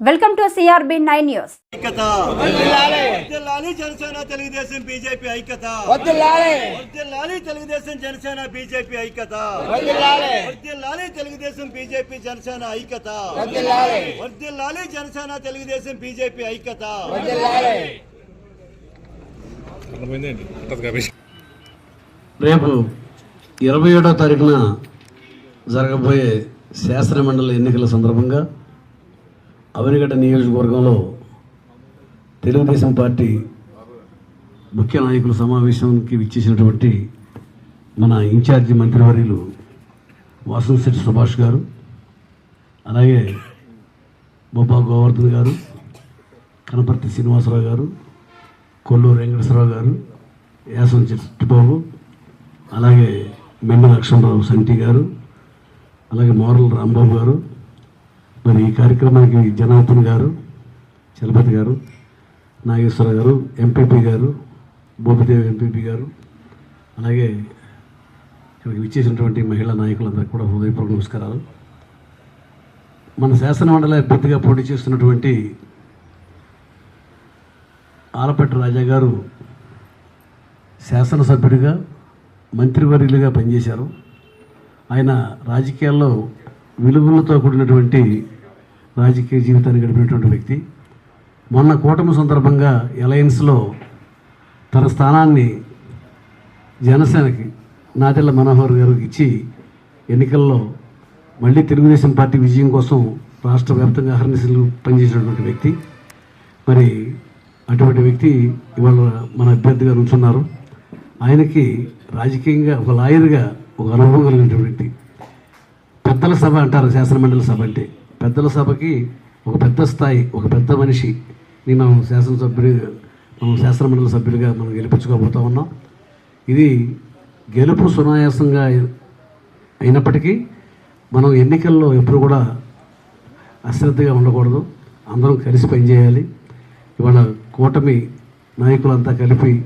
Welcome to CRB nine news. Janasena Telugu Desam BJP ఐక్యత. Telugu Desam Janasena BJP ఐక్యత. Telugu Desam BJP Janasena ఐక్యత. వర్ధిల్లాలి జనసేన తెలుగుదేశం బీజేపీ ఐక్యత. రేపు ఇరవై ఏడో తారీఖున జరగబోయే శాసనమండలి ఎన్నికల సందర్భంగా అవనిగడ్డ నియోజకవర్గంలో తెలుగుదేశం పార్టీ ముఖ్య నాయకుల సమావేశానికి విచ్చేసినటువంటి మన ఇన్ఛార్జి మంత్రివర్యులు వాసంశెట్టి సుభాష్ గారు అలాగే బొబ్బా గోవర్ధన్ గారు కనపర్తి శ్రీనివాసరావు గారు కొల్లూరు వెంకటేశ్వరరావు గారు యాసం చిట్టుబాబు అలాగే మెమ్మ లక్ష్మణరావు సంటి గారు అలాగే మోరల్ రాంబాబు గారు మరి ఈ కార్యక్రమానికి జనార్దన్ గారు చలపతి గారు నాగేశ్వర గారు ఎంపీపీ గారు బోపిదేవి ఎంపీపీ గారు అలాగే ఇక్కడికి విచ్చేసినటువంటి మహిళా నాయకులందరికీ కూడా హృదయపూర్వక నమస్కారాలు. మన శాసనమండలి అభ్యర్థిగా పోటీ చేస్తున్నటువంటి ఆలపట్టి రాజా గారు శాసనసభ్యుడిగా మంత్రివర్యులుగా పనిచేశారు. ఆయన రాజకీయాల్లో విలువలతో కూడినటువంటి రాజకీయ జీవితాన్ని గడిపినటువంటి వ్యక్తి. మొన్న కూటమి సందర్భంగా ఎలయన్స్లో తన స్థానాన్ని జనసేనకి నాదెళ్ళ మనోహర్ గారు ఇచ్చి ఎన్నికల్లో మళ్ళీ తెలుగుదేశం పార్టీ విజయం కోసం రాష్ట్ర వ్యాప్తంగా అహర్నిశలు పనిచేసినటువంటి వ్యక్తి. మరి అటువంటి వ్యక్తి ఇవాళ మన అభ్యర్థిగా నుంచున్నారు ఆయనకి రాజకీయంగా ఒక లాయర్గా ఒక అనుభవం కలిగినటువంటి పెద్దల సభ అంటారు శాసనమండలి సభ అంటే. పెద్దల సభకి ఒక పెద్ద స్థాయి ఒక పెద్ద మనిషి ని మనం శాసనసభ్యుడి మనం శాసనమండలి సభ్యులుగా మనం గెలిపించుకోబోతా ఉన్నాం. ఇది గెలుపు సునాయాసంగా అయినప్పటికీ మనం ఎన్నికల్లో ఎప్పుడు కూడా అశ్రద్ధగా ఉండకూడదు. అందరం కలిసి పనిచేయాలి. ఇవాళ కూటమి నాయకులంతా కలిపి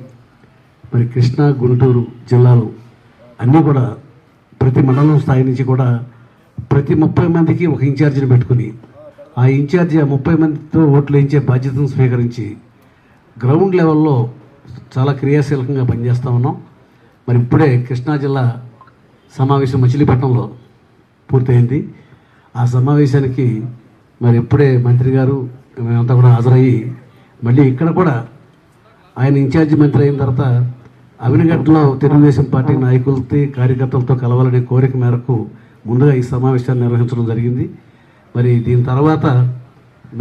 మరి కృష్ణా గుంటూరు జిల్లాలు అన్నీ కూడా ప్రతి మండలం స్థాయి నుంచి కూడా ప్రతి ముప్పై మందికి ఒక ఇన్ఛార్జిని పెట్టుకుని ఆ ఇన్ఛార్జి ఆ ముప్పై మందితో ఓట్లు వేయించే బాధ్యతను స్వీకరించి గ్రౌండ్ లెవెల్లో చాలా క్రియాశీలకంగా పనిచేస్తూ ఉన్నాం. మరి ఇప్పుడే కృష్ణా జిల్లా సమావేశం మచిలీపట్నంలో పూర్తయింది. ఆ సమావేశానికి మరి ఇప్పుడే మంత్రి గారు మేమంతా కూడా హాజరయ్యి మళ్ళీ ఇక్కడ కూడా ఆయన ఇన్ఛార్జి మంత్రి అయిన తర్వాత అవినగడ్డలో తెలుగుదేశం పార్టీ నాయకులతో కార్యకర్తలతో కలవాలనే కోరిక మేరకు ముందుగా ఈ సమావేశాన్ని నిర్వహించడం జరిగింది. మరి దీని తర్వాత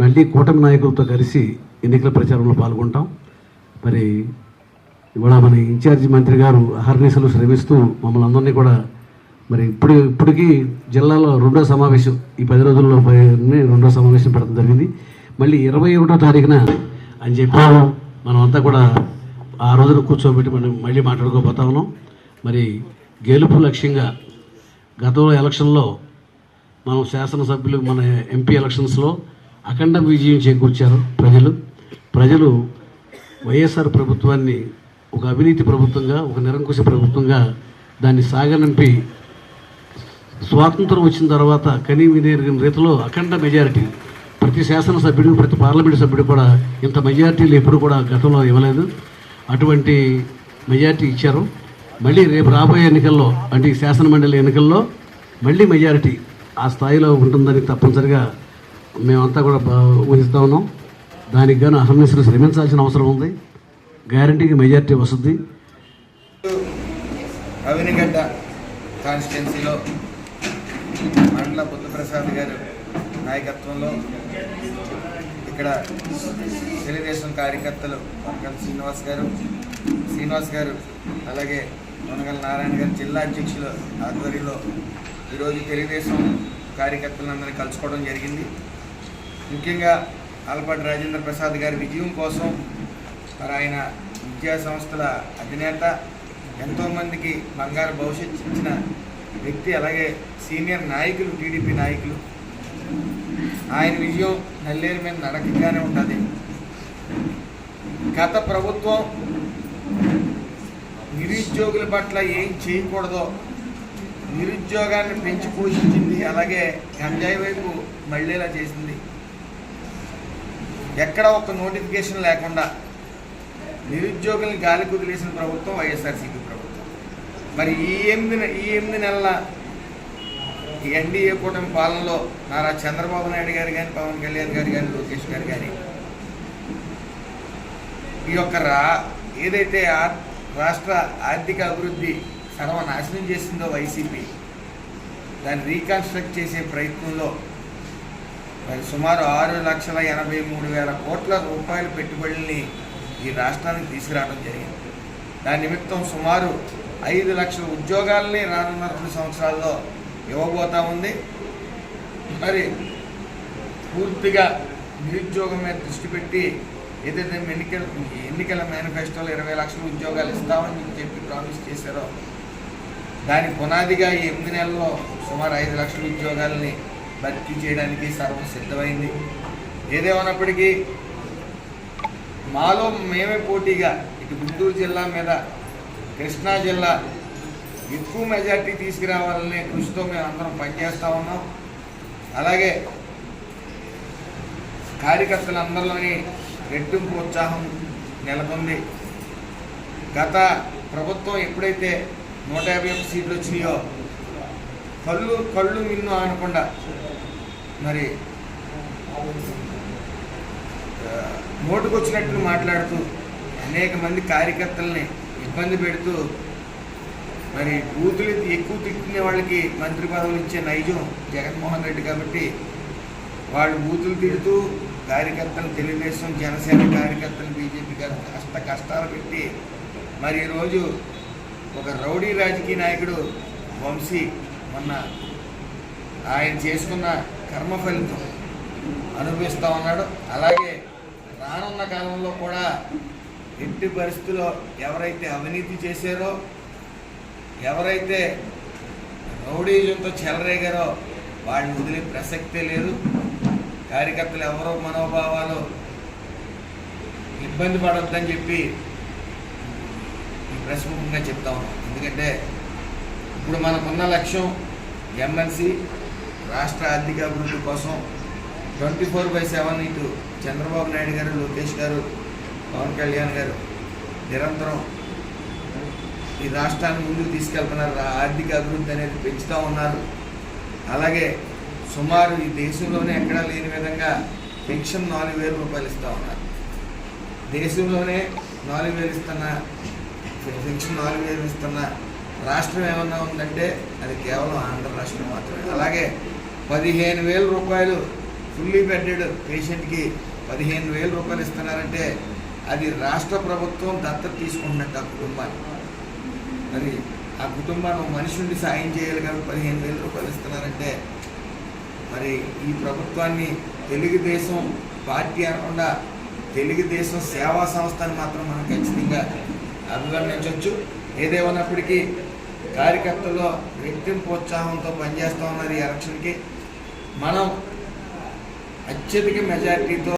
మళ్ళీ కూటమి నాయకులతో కలిసి ఎన్నికల ప్రచారంలో పాల్గొంటాం. మరి ఇవాళ మన ఇన్ఛార్జి మంత్రి గారు అహర్నిశలు శ్రమిస్తూ మమ్మల్ని అందరినీ కూడా మరి ఇప్పుడు ఇప్పటికీ జిల్లాలో రెండో సమావేశం ఈ పది రోజుల్లో రెండో సమావేశం పెట్టడం జరిగింది. మళ్ళీ ఇరవై ఒకటో తారీఖున అని చెప్పి మనం అంతా కూడా ఆ రోజున కూర్చోబెట్టి మనం మళ్ళీ మాట్లాడుకోబోతా ఉన్నాం. మరి గెలుపు లక్ష్యంగా గతంలో ఎలక్షన్లో మనం శాసనసభ్యులు మన ఎంపీ ఎలక్షన్స్లో అఖండ విజయం చేకూర్చారు ప్రజలు. ప్రజలు వైఎస్ఆర్ ప్రభుత్వాన్ని ఒక అవినీతి ప్రభుత్వంగా ఒక నిరంకుశ ప్రభుత్వంగా దాన్ని సాగనంపి స్వాతంత్రం వచ్చిన తర్వాత కనీ వినియోగిన రీతిలో అఖండ మెజారిటీ ప్రతి శాసనసభ్యుడు ప్రతి పార్లమెంటు సభ్యుడు కూడా ఇంత మెజారిటీలు ఎప్పుడు కూడా గతంలో ఇవ్వలేదు. అటువంటి మెజారిటీ ఇచ్చారు. మళ్ళీ రేపు రాబోయే ఎన్నికల్లో అంటే ఈ శాసనమండలి ఎన్నికల్లో మళ్ళీ మెజారిటీ ఆ స్థాయిలో ఉంటుందని తప్పనిసరిగా మేమంతా కూడా ఊహిస్తూ ఉన్నాం. దానికి గాను అహర్నిశలు శ్రమించాల్సిన అవసరం ఉంది. గ్యారంటీకి మెజారిటీ వస్తుంది. అవినిగడ్డ కాన్స్టిట్యున్సీలో మండల బుద్ధప్రసాద్ గారు నాయకత్వంలో ఇక్కడ తెలుగుదేశం కార్యకర్తలు శ్రీనివాస్ గారు శ్రీనివాస్ గారు అలాగే వనగల్ నారాయణ గారు జిల్లా అధ్యక్షుల ఆధ్వర్యంలో ఈరోజు తెలుగుదేశం కార్యకర్తలందరినీ కలుసుకోవడం జరిగింది. ముఖ్యంగా ఆలపాటి రాజేంద్ర ప్రసాద్ గారి విజయం కోసం మరి ఆయన విద్యా సంస్థల అధినేత ఎంతోమందికి బంగారు భవిష్యత్తు ఇచ్చిన వ్యక్తి అలాగే సీనియర్ నాయకులు టీడీపీ నాయకులు. ఆయన విజయం నల్లేరు మీద నడకగానే ఉంటుంది. గత ప్రభుత్వం నిరుద్యోగుల పట్ల ఏం చేయకూడదో నిరుద్యోగాన్ని పెంచి పోషించింది. అలాగే గంజాయి వైపు మళ్ళేలా చేసింది. ఎక్కడ ఒక నోటిఫికేషన్ లేకుండా నిరుద్యోగుల్ని గాలి కుదిలేసిన ప్రభుత్వం వైఎస్ఆర్సీపీ ప్రభుత్వం. మరి ఈ ఎనిమిది ఈ ఎనిమిది నెలల ఈ ఎన్డీఏ కూటమి పాలనలో నారా చంద్రబాబు నాయుడు గారు కానీ పవన్ కళ్యాణ్ గారు కానీ లోకేష్ గారు కానీ ఈ యొక్క రా ఏదైతే రాష్ట్ర ఆర్థిక అభివృద్ధి సర్వనాశనం చేసిందో వైసీపీ. దాన్ని రీకన్స్ట్రక్ట్ చేసే ప్రయత్నంలో మరి సుమారు ఆరు లక్షల ఎనభై మూడు వేల కోట్ల రూపాయల పెట్టుబడుల్ని ఈ రాష్ట్రానికి తీసుకురావడం జరిగింది. దాని నిమిత్తం సుమారు ఐదు లక్షల ఉద్యోగాలని రానున్న రెండు సంవత్సరాల్లో ఇవ్వబోతా ఉంది. మరి పూర్తిగా నిరుద్యోగం మీద దృష్టి పెట్టి ఏదైతే ఎన్నికల ఎన్నికల మేనిఫెస్టోలో ఇరవై లక్షల ఉద్యోగాలు ఇస్తామని మీకు చెప్పి ప్రామిస్ చేశారో దాని పునాదిగా ఈ ఎనిమిది నెలల్లో సుమారు ఐదు లక్షల ఉద్యోగాలని భర్తీ చేయడానికి సర్వం సిద్ధమైంది. ఏదేమన్నప్పటికీ మాలో మేమే పోటీగా ఇటు గుంటూరు జిల్లా మీద కృష్ణా జిల్లా ఎక్కువ మెజార్టీ తీసుకురావాలనే కృషితో మేము అందరం పనిచేస్తూ ఉన్నాం. అలాగే కార్యకర్తలందరిలోని రెట్టింపు ఉత్సాహం నెలకొంది. గత ప్రభుత్వం ఎప్పుడైతే నూట యాభై ఒక్క సీట్లు వచ్చినాయో కళ్ళు కళ్ళు మిన్ను అనకుండా మరి ఆ, నోటుకొచ్చినట్లు మాట్లాడుతూ అనేక మంది కార్యకర్తల్ని ఇబ్బంది పెడుతూ మరి బూతులు ఎక్కువ తిట్టిన వాళ్ళకి మంత్రి పదవులు ఇచ్చే నైజం జగన్మోహన్ రెడ్డి కాబట్టి వాళ్ళు బూతులు తిడుతూ కార్యకర్తలు తెలుగుదేశం జనసేన కార్యకర్తలు బీజేపీ కష్ట కష్టాలు పెట్టి మరి ఈరోజు ఒక రౌడీ రాజకీయ నాయకుడు వంశీ మొన్న ఆయన చేసుకున్న కర్మ ఫలితం అనుభవిస్తూ ఉన్నాడు. అలాగే రానున్న కాలంలో కూడా ఎట్టి పరిస్థితుల్లో ఎవరైతే అవినీతి చేశారో ఎవరైతే రౌడీజంతో చెలరేగారో వాళ్ళని వదిలే ప్రసక్తే లేదు. కార్యకర్తలు ఎవరో మనోభావాలు ఇబ్బంది పడొద్దని చెప్పి ఈ ప్రశ్ముఖంగా చెప్తా ఉన్నాం. ఎందుకంటే ఇప్పుడు మనకున్న లక్ష్యం ఎంఎన్సి రాష్ట్ర ఆర్థిక అభివృద్ధి కోసం ట్వంటీ ఫోర్ బై సెవెన్ ఇటు చంద్రబాబు నాయుడు గారు లోకేష్ గారు పవన్ కళ్యాణ్ గారు నిరంతరం ఈ రాష్ట్రాన్ని ముందుకు తీసుకెళ్తున్నారు. ఆర్థిక అభివృద్ధి అనేది పెంచుతూ ఉన్నారు. అలాగే సుమారు ఈ దేశంలోనే ఎక్కడా లేని విధంగా పెన్షన్ నాలుగు వేల రూపాయలు ఇస్తూ ఉన్నారు. దేశంలోనే నాలుగు వేలు ఇస్తున్న పెన్షన్ నాలుగు వేలు ఇస్తున్న రాష్ట్రం ఏమన్నా ఉందంటే అది కేవలం ఆంధ్ర రాష్ట్రం మాత్రమే. అలాగే పదిహేను వేల రూపాయలు ఫుల్లీ బెడ్డెడ్ పేషెంట్కి పదిహేను వేల రూపాయలు ఇస్తున్నారంటే అది రాష్ట్ర ప్రభుత్వం దత్తత తీసుకుంటున్నట్టు ఆ కుటుంబాన్ని మరి ఆ కుటుంబాన్ని మనిషి నుండి సాయం చేయాలి కాబట్టి పదిహేను వేల రూపాయలు ఇస్తున్నారంటే మరి ఈ ప్రభుత్వాన్ని తెలుగుదేశం పార్టీ అనకుండా తెలుగుదేశం సేవా సంస్థని మాత్రం మనం ఖచ్చితంగా అభివర్ణించవచ్చు ఏదేమన్నప్పటికీ కార్యకర్తల్లో రెట్టింపు ఉత్సాహంతో పనిచేస్తూ ఉన్నారు ఈ ఎలక్షన్కి. మనం అత్యధిక మెజారిటీతో